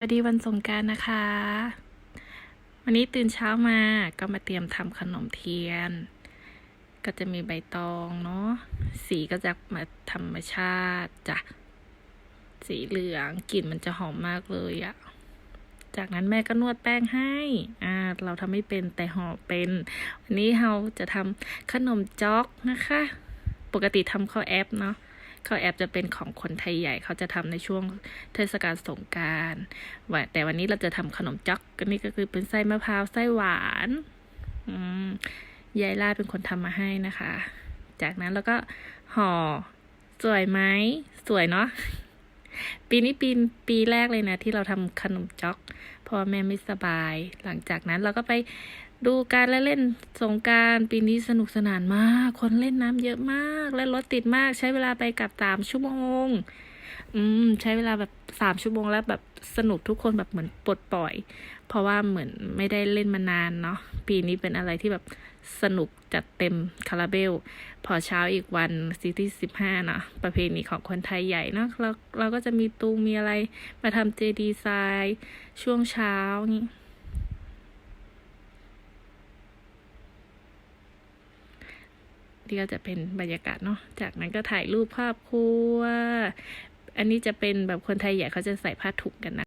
สวัสดีวันสงการนะคะ วันนี้ตื่นเช้ามาก็มาเตรียมทำขนมเทียน ก็จะมีใบตองเนาะสีก็จะมาธรรมชาติจ้ะสีเหลืองกลิ่นมันจะหอมมากเลยอะจากนั้นแม่ก็นวดแป้งให้อ่าเราทำไม่เป็นแต่ห่อเป็น วันนี้เราจะทำขนมจ๊อกนะคะ ปกติทำข้าวแอปเนาะ ข้าวแอปจะเป็นของคนไทยใหญ่เขาจะทำในช่วงเทศกาลสงกรารว่าแต่วันนี้เราจะทำขนมจ๊อกก็นี่ก็คือเป็นไส้มะพร้าวไส้หวานยายลาดเป็นคนทำมาให้นะคะ จากนั้นเราก็ห่อสวยไหมสวยเนาะ ปีนี้ปีปีแรกเลยนะ ที่เราทำขนมจ๊อกเพราะว่อแม่ไม่สบาย หลังจากนั้นเราก็ไปดูการและเล่นสงการปีนี้สนุกสนานมาก คนเล่นน้ำเยอะมาก และรถติดมากใช้เวลาไปกลับสามชั่วโมง อืม ใช้เวลาแบบสามชั่วโมงแล้วแบบสนุกทุกคนแบบเหมือนปลดปล่อย เพราะว่าเหมือนไม่ได้เล่นมานานเนาะปีนี้เป็นอะไรที่แบบสนุกจัดเต็มคาราเบล พอเช้าอีกวันซีที่สิบห้าเนาะประเพณีของคนไทยใหญ่เนาะเราเราก็จะมีตูมมีอะไร มาทำเจดีไซน์ช่วงเช้านี้นี่ก็จะเป็นบรรยากาศเนาะ จากนั้นก็ถ่ายรูปภาพครัว อันนี้จะเป็นแบบคนไทยใหญ่เขาจะใส่ผ้าถุงกันนะ